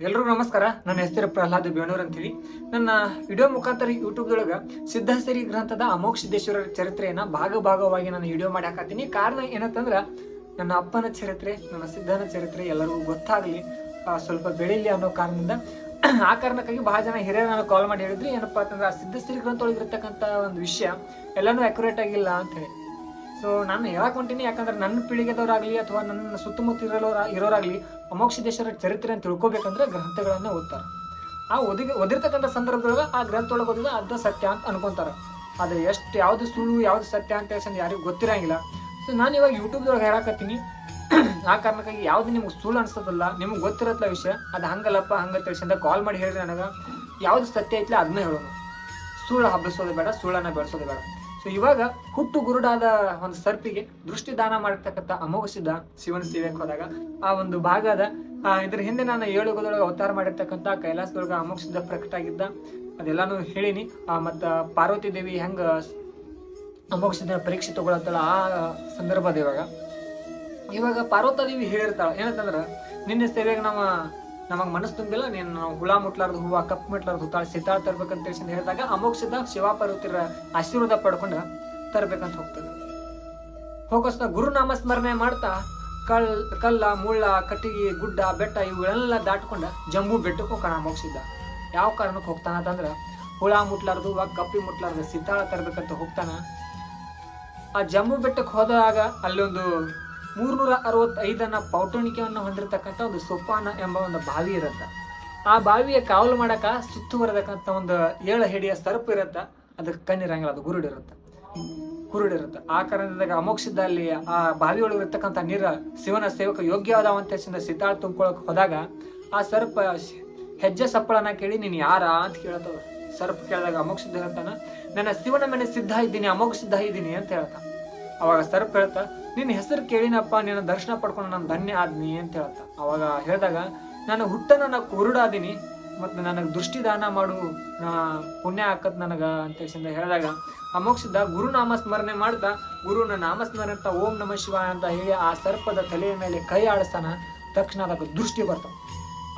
ಎಲ್ರಿಗೂ ನಮಸ್ಕಾರ. ನನ್ನ ಹೆಸರು ಪ್ರಹ್ಲಾದ್ ಬೇಣೂರ್ ಅಂತೇಳಿ ನನ್ನ ವಿಡಿಯೋ ಮುಖಾಂತರ ಯೂಟ್ಯೂಬ್ದೊಳಗೆ ಸಿದ್ಧಸರಿ ಗ್ರಂಥದ ಅಮೋಘ ಸಿದ್ದೇಶ್ವರ ಚರಿತ್ರೆಯನ್ನು ಭಾಗ ಭಾಗವಾಗಿ ನಾನು ವಿಡಿಯೋ ಮಾಡಿ ಹಾಕತ್ತೀನಿ. ಕಾರಣ ಏನಂತಂದ್ರೆ, ನನ್ನ ಅಪ್ಪನ ಚರಿತ್ರೆ, ನನ್ನ ಸಿದ್ಧನ ಚರಿತ್ರೆ ಎಲ್ಲರಿಗೂ ಗೊತ್ತಾಗಲಿ ಸ್ವಲ್ಪ ಬೆಳೀಲಿ ಅನ್ನೋ ಕಾರಣದಿಂದ. ಆ ಕಾರಣಕ್ಕಾಗಿ ಬಹಳ ಜನ ಹಿರಿಯರು ನಾನು ಕಾಲ್ ಮಾಡಿ ಹೇಳಿದ್ರಿ. ಏನಪ್ಪಾ ಅಂತಂದ್ರೆ, ಆ ಸಿದ್ಧಸಿರಿ ಗ್ರಂಥ ಒಳಗೆ ಇರತಕ್ಕಂಥ ಒಂದು ವಿಷಯ ಎಲ್ಲಾನು ಅಕ್ಯುರೇಟ್ ಆಗಿಲ್ಲ ಅಂತ ಹೇಳಿ. ಸೊ ನಾನು ಹೇಳಕ್ ಹೊಂಟೀನಿ, ಯಾಕಂದ್ರೆ ನನ್ನ ಪೀಳಿಗೆದವರಾಗಲಿ ಅಥವಾ ನನ್ನ ಸುತ್ತಮುತ್ತ ಇರೋರ ಇರೋರಾಗ್ಲಿ ಅಮೋಕ್ಷದೇಶ್ವರ ಚರಿತ್ರೆ ಅಂತ ತಿಳ್ಕೊಬೇಕಂದ್ರೆ ಗ್ರಂಥಗಳನ್ನ ಓದ್ತಾರೆ. ಆ ಒದಗಿ ಓದಿರ್ತಕ್ಕಂಥ ಸಂದರ್ಭದೊಳಗೆ ಆ ಗ್ರಂಥ ಓದಿದ ಅರ್ಧ ಸತ್ಯ ಅಂತ ಅನ್ಕೊಂತಾರ. ಆದ್ರೆ ಎಷ್ಟು ಯಾವುದು ಸುಳ್ಳು, ಯಾವ್ದು ಸತ್ಯ ಅಂತ ಹೇಳಿ ಯಾರಿಗೂ ಗೊತ್ತಿರಂಗಿಲ್ಲ. ಸೊ ನಾನು ಇವಾಗ ಯೂಟ್ಯೂಬ್ದೊಳಗೆ ಹೇಳಕತ್ತೀನಿ. ಆ ಕಾರಣಕ್ಕಾಗಿ ಯಾವ್ದು ನಿಮ್ಗೆ ಸುಳ್ಳು ಅನ್ಸೋದಲ್ಲ, ನಿಮ್ಗೆ ಗೊತ್ತಿರತ್ತಲ್ಲ ವಿಷಯ, ಅದು ಹಂಗಲ್ಲಪ್ಪ, ಹಂಗ ತಿಳಿಸಿಂದ ಕಾಲ್ ಮಾಡಿ ಹೇಳ್ರಿ ನನಗೆ. ಯಾವ್ದು ಸತ್ಯ ಐತ್ಲ ಅದನ್ನ ಹೇಳೋಣ ಸುಳ್ಳು ಹಬ್ಬಿಸೋದು ಬೇಡ, ಸುಳ್ಳನ್ನು ಬೆಳೆಸೋದು ಬೇಡ. ಸೊ ಇವಾಗ ಹುಟ್ಟು ಗುರುಡಾದ ಒಂದು ಸರ್ಪಿಗೆ ದೃಷ್ಟಿ ದಾನ ಮಾಡಿರ್ತಕ್ಕಂಥ ಅಮೋಘ ಸಿದ್ಧ ಶಿವನ ಸೇವೆಗೆ ಹೋದಾಗ ಆ ಒಂದು ಭಾಗದ ಇದ್ರ ಹಿಂದೆ ನಾನು ಏಳು ಯುಗದೊಳಗೆ ಅವತಾರ ಮಾಡಿರ್ತಕ್ಕಂಥ ಕೈಲಾಸದೊಳಗೆ ಅಮೋಘ ಸಿದ್ಧ ಪ್ರಕಟ ಆಗಿದ್ದ, ಅದೆಲ್ಲಾನು ಹೇಳಿನಿ. ಮತ್ತ ಪಾರ್ವತಿ ದೇವಿ ಹೆಂಗ ಅಮೋಘ ಸಿದ್ಧ ಪರೀಕ್ಷೆ ತಗೊಳತ್ತಲ್ಲ ಆ ಸಂದರ್ಭದ ಇವಾಗ. ಇವಾಗ ಪಾರ್ವತಾದೇವಿ ಹೇಳಿರ್ತಾಳ, ಏನಂತಂದ್ರ, ನಿನ್ನೆ ಸೇವೆಗೆ ನಮ್ಮ ನಮಗ್ ಮನಸ್ಸು ತುಂಬಿಲ್ಲ. ನೀನು ಹುಳ ಮುಟ್ಲಾರ್ದು ಹೂವ, ಕಪ್ ಮುಟ್ಲಾರ್ದು ತಾಳ ಸಿತಾಳ ತರ್ಬೇಕಂತ ತಿಳಿಸಿ ಹೇಳಿದಾಗ ಅಮೋಘ ಸಿದ್ಧ ಶಿವ ಪಾರ್ವತಿರ ಆಶೀರ್ವಾದ ಪಡ್ಕೊಂಡು ತರ್ಬೇಕಂತ ಹೋಗ್ತದೆ ಹೋಗೋಸ್ತ ಗುರುನಾಮ ಸ್ಮರಣೆ ಮಾಡ್ತಾ ಕಲ್ ಕಲ್ಲ, ಮುಳ್ಳ, ಕಟ್ಟಿಗೆ, ಗುಡ್ಡ, ಬೆಟ್ಟ ಇವುಗಳೆಲ್ಲ ದಾಟ್ಕೊಂಡ ಜಂಬೂ ಬೆಟ್ಟಕ್ಕೆ ಹೋಗೋಣ ಯಾವ ಕಾರಣಕ್ಕೆ ಹೋಗ್ತಾನ ಅಂತಂದ್ರೆ ಹುಳ ಮುಟ್ಲಾರ್ದು ಹೂವ, ಕಪ್ಪಿ ಮುಟ್ಲಾರ್ದು ಸಿತಾಳ ತರ್ಬೇಕಂತ ಹೋಗ್ತಾನ. ಆ ಜಮ್ಮು ಬೆಟ್ಟಕ್ಕೆ ಹೋದಾಗ ಅಲ್ಲೊಂದು ಮೂರ್ನೂರ ಅರವತ್ತೈದನ ಪೌಟಣಿಕೆಯನ್ನು ಹೊಂದಿರತಕ್ಕಂಥ ಒಂದು ಸೊಪ್ಪಾನ ಎಂಬ ಒಂದು ಬಾವಿ ಇರುತ್ತೆ. ಆ ಬಾವಿಯ ಕಾವಲು ಮಾಡಕ ಸುತ್ತುವರೆದಕ್ಕಂಥ ಒಂದು ಏಳು ಹೆಡಿಯ ಸರ್ಪ ಇರತ್ತ. ಅದಕ್ಕೆ ಕಣ್ಣಿರಂಗಿಲ್ಲ, ಅದು ಗುರುಡಿರುತ್ತೆ ಕುರುಡಿರುತ್ತೆ ಆ ಕಾರಣದಾಗ ಅಮೋಕ್ಷದ ಅಲ್ಲಿ ಆ ಬಾವಿಯೊಳಗೆ ಇರತಕ್ಕಂಥ ನೀರ ಶಿವನ ಸೇವಕ ಯೋಗ್ಯವಾದವಂತ ಹೆಚ್ಚಿನ ಸಿತಾಳ ತುಂಬ್ಕೊಳಕ್ ಹೋದಾಗ ಆ ಸರ್ಪ ಹೆಜ್ಜೆ ಸಪ್ಪಳನ ಕೇಳಿ, ನೀನು ಯಾರ ಅಂತ ಕೇಳ್ತದ ಸರ್ಪ ಕೇಳಿದಾಗ ಅಮೋಕ್ಷ ಹೇಳ್ತಾನ. ನನ್ನ ಶಿವನ ಮೇಲೆ ಸಿದ್ಧ ಇದ್ದೀನಿ ಅಮೋಕ್ಷ ಸಿದ್ಧ ಇದ್ದೀನಿ ಅಂತ ಹೇಳ್ತಾ ಅವಾಗ ಸರ್ಪ ಹೇಳ್ತಾ ನಿನ್ನ ಹೆಸರು ಕೇಳಿನಪ್ಪ, ನಿನ್ನ ದರ್ಶನ ಪಡ್ಕೊಂಡು ನಾನು ಧನ್ಯ ಆದ್ನಿ ಅಂತ ಹೇಳ್ತಾ. ಅವಾಗ ಹೇಳಿದಾಗ, ನಾನು ಹುಟ್ಟ ನನ್ನ ಕುರುಡಾದೀನಿ, ಮತ್ತು ನನಗೆ ದೃಷ್ಟಿ ದಾನ ಮಾಡು, ನಾ ಪುಣ್ಯ ಹಾಕತ್ ನನಗೆ ಅಂತ ಹೇಳಿದಾಗ ಹೇಳಿದಾಗ ಅಮೋಕ್ಷದ ಗುರುನಾಮ ಸ್ಮರಣೆ ಮಾಡ್ತಾ, ಗುರುನ ನಾಮಸ್ಮರಣೆ ಅಂತ ಓಂ ನಮ ಶಿವ ಅಂತ ಹೇಳಿ ಆ ಸರ್ಪದ ತಲೆಯ ಮೇಲೆ ಕೈ ಆಡಿಸ್ತಾನ, ತಕ್ಷಣ ಅದಕ್ಕೆ ದೃಷ್ಟಿ ಬರ್ತಾವ.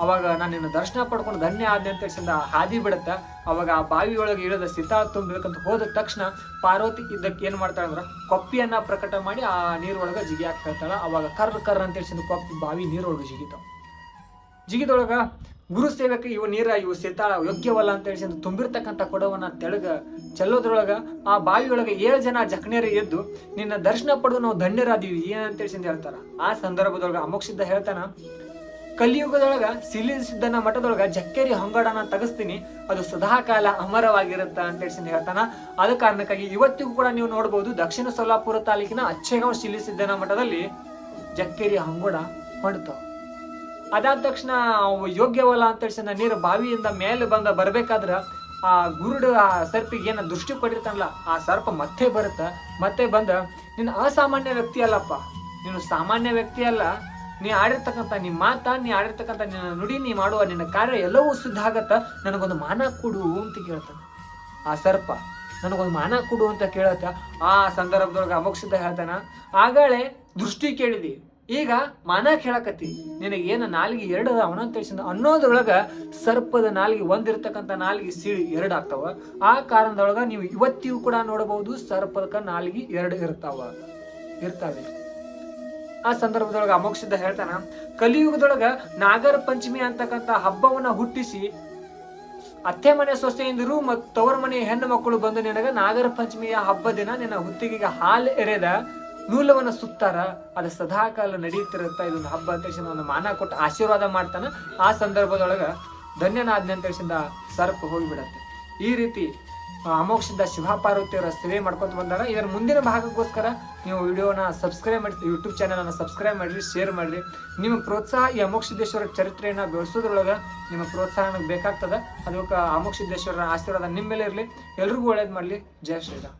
ಅವಾಗ ನಾನು ನಿನ್ನ ದರ್ಶನ ಪಡ್ಕೊಂಡು ಧನ್ಯ ಆದ್ನೆ ಅಂತ ಹೇಳಿ ಹಾದಿ ಬಿಡುತ್ತ. ಅವಾಗ ಆ ಬಾವಿ ಒಳಗೆ ಇಳಿದ ಸಿತಾ ತುಂಬಬೇಕಂತ ಹೋದ ತಕ್ಷಣ ಪಾರ್ವತಿ ಇದ್ದಕ್ಕೆ ಏನು ಮಾಡ್ತಾಳೆ ಅಂದ್ರೆ ಕೊಪ್ಪಿಯನ್ನು ಪ್ರಕಟ ಮಾಡಿ ಆ ನೀರೊಳಗೆ ಜಿಗಿ ಹಾಕಿ ಹೇಳ್ತಾಳೆ. ಅವಾಗ ಕರ್ರ ಕರ್ರ ಅಂತ ಹೇಳಿ ಕೊಪ್ಪಿ ಬಾವಿ ನೀರೊಳಗೆ ಜಿಗಿತಾವ ಜಿಗಿದೊಳಗೆ ಗುರು ಸೇವಕ ಇವು ನೀರ, ಇವು ಸಿತಾಳ ಯೋಗ್ಯವಲ್ಲ ಅಂತ ಹೇಳಿ ತುಂಬಿರ್ತಕ್ಕಂಥ ಕೊಡವನ್ನ ತೆಳಗ ಚೆಲ್ಲೋದ್ರೊಳಗ ಆ ಬಾವಿಯೊಳಗೆ ಏಳು ಜನ ಜಕ್ನೇರಿ ಎದ್ದು ನಿನ್ನ ದರ್ಶನ ಪಡೆದು ನಾವು ಧನ್ಯರಾದೀವಿ ಏನಂತ ಹೇಳಿ ಹೇಳ್ತಾರ. ಆ ಸಂದರ್ಭದೊಳಗ ಅಮೋಕ್ಷಿದ್ದ ಹೇಳ್ತಾನ ಕಲಿಯುಗದೊಳಗ ಸಿಲಿ ಸಿದ್ದನ ಮಠದೊಳಗ ಜಕ್ಕೇರಿ ಹೊಂಗಡನ ತಗಸ್ತೀನಿ. ಅದು ಸದಾಕಾಲ ಅಮರವಾಗಿರುತ್ತ ಅಂತ ಹೇಳಿ ಹೇಳ್ತಾನ. ಅದ ಕಾರಣಕ್ಕಾಗಿ ಇವತ್ತಿಗೂ ಕೂಡ ನೀವು ನೋಡಬಹುದು ದಕ್ಷಿಣ ಸೊಲ್ಲಾಪುರ ತಾಲೂಕಿನ ಅಚ್ಚೇಗಾಂವ್ ಸಿಲಿ ಸಿದ್ದನ ಮಠದಲ್ಲಿ ಜಕ್ಕೇರಿ ಹಂಗೋಡ ಹೊಂಡ್ತಾವ ಅದಾದ ತಕ್ಷಣ ಯೋಗ್ಯವಲ್ಲ ಅಂತ ಹೇಳಿ ನೀರು ಬಾವಿಯಿಂದ ಮೇಲೆ ಬಂದ ಬರ್ಬೇಕಾದ್ರ ಆ ಗುರುಡು ಆ ಸರ್ಪಿಗೆ ಏನ ದೃಷ್ಟಿ ಕೊಟ್ಟಿರ್ತಾನಲ್ಲ, ಆ ಸರ್ಪ ಮತ್ತೆ ಬರುತ್ತ. ಮತ್ತೆ ಬಂದ ನೀನು ಅಸಾಮಾನ್ಯ ವ್ಯಕ್ತಿ ಅಲ್ಲಪ್ಪ. ನೀನು ಸಾಮಾನ್ಯ ವ್ಯಕ್ತಿ ಅಲ್ಲ. ನೀ ಆಡಿರ್ತಕ್ಕಂಥ ನಿಮ್ಮ ಮಾತ, ನೀ ಆಡಿರ್ತಕ್ಕಂಥ ನಿನ್ನ ನುಡಿ ನೀ ಮಾಡುವ ನಿನ್ನ ಕಾರ್ಯ ಎಲ್ಲವೂ ಸಿದ್ಧ ಆಗತ್ತ. ನನಗೊಂದು ಮಾನ ಕೊಡು ಅಂತ ಕೇಳ್ತಾನೆ. ಆ ಸರ್ಪ ನನಗೊಂದು ಮಾನ ಕೊಡು ಅಂತ ಕೇಳತ್ತ ಆ ಸಂದರ್ಭದೊಳಗೆ ಅಮೋಕ್ಷದ ಹೇಳ್ತಾನ. ಆಗಳೇ ದೃಷ್ಟಿ ಕೇಳಿದಿ. ಈಗ ಮಾನ ಕೇಳಕತ್ತಿ. ನಿನಗೆ ಏನು ನಾಲಿಗೆ ಎರಡು ಅದಾವನ ಅಂತ ತಿಳಿಸಿದ ಅನ್ನೋದ್ರೊಳಗ ಸರ್ಪದ ನಾಲಿಗೆ ಒಂದಿರ್ತಕ್ಕಂಥ ನಾಲಿಗೆ ಸೀಳಿ ಎರಡು ಆಗ್ತಾವ. ಆ ಕಾರಣದೊಳಗ ನೀವು ಇವತ್ತಿಗೂ ಕೂಡ ನೋಡಬಹುದು ಸರ್ಪದ ನಾಲಿಗೆ ಎರಡು ಇರ್ತಾವ. ಇರ್ತಾವೆ. ಆ ಸಂದರ್ಭದೊಳಗೆ ಅಮೋಕ್ಷಿದ್ದ ಹೇಳ್ತಾನ, ಕಲಿಯುಗದೊಳಗ ನಾಗರ ಪಂಚಮಿ ಅಂತಕ್ಕಂಥ ಹಬ್ಬವನ್ನ ಹುಟ್ಟಿಸಿ ಅತ್ತೆ ಮನೆ ಸೊಸೆಯಿಂದರು ಮತ್ತು ತವರ ಮನೆ ಹೆಣ್ಣು ಮಕ್ಕಳು ಬಂದು ನಿನಗ ನಾಗರ ಪಂಚಮಿಯ ಹಬ್ಬ ದಿನ ನಿನ್ನ ಹುತ್ತಿಗೆಗೆ ಹಾಲು ಎರೆದ ನೂಲವನ್ನು ಸುತ್ತಾರ, ಅದು ಸದಾಕಾಲ ನಡೆಯುತ್ತಿರುತ್ತ ಇದೊಂದು ಹಬ್ಬ ಅಂತ ಒಂದು ಮಾನ ಕೊಟ್ಟು ಆಶೀರ್ವಾದ ಮಾಡ್ತಾನ. ಆ ಸಂದರ್ಭದೊಳಗ ಧನ್ಯನಾದ್ನೆ ಅಂತ ಹೇಳಿಸಿಂದ ಸರ್ಪ ಹೋಗಿಬಿಡತ್ತೆ. ಈ ರೀತಿ ಅಮೋಕ್ಷದ ಶಿವಪಾರ್ವತಿಯವರ ಸೇವೆ ಮಾಡ್ಕೊತ ಬಂದಾಗ ಇದರ ಮುಂದಿನ ಭಾಗಕ್ಕೋಸ್ಕರ ನೀವು ವಿಡಿಯೋನ ಸಬ್ಸ್ಕ್ರೈಬ್ ಮಾಡಿ ಯೂಟ್ಯೂಬ್ ಚಾನಲ್ ಸಬ್ಸ್ಕ್ರೈಬ್ ಮಾಡಿರಿ ಶೇರ್ ಮಾಡಿರಿ. ನಿಮ್ಮ ಪ್ರೋತ್ಸಾಹ ಈ ಅಮೋಕ್ಷಿದ್ದೇಶ್ವರ ಚರಿತ್ರೆಯನ್ನ ಬೆಳೆಸೋದ್ರೊಳಗ ನಿಮ್ಮ ಪ್ರೋತ್ಸಾಹ ನನಗೆ ಬೇಕಾಗ್ತದ. ಅದಕ್ಕೆ ಆಶೀರ್ವಾದ ನಿಮ್ಮ ಮೇಲೆ ಇರಲಿ. ಎಲ್ರಿಗೂ ಒಳ್ಳೇದು ಮಾಡಲಿ. ಜಯ ಶ್ರೀರಾಮ್.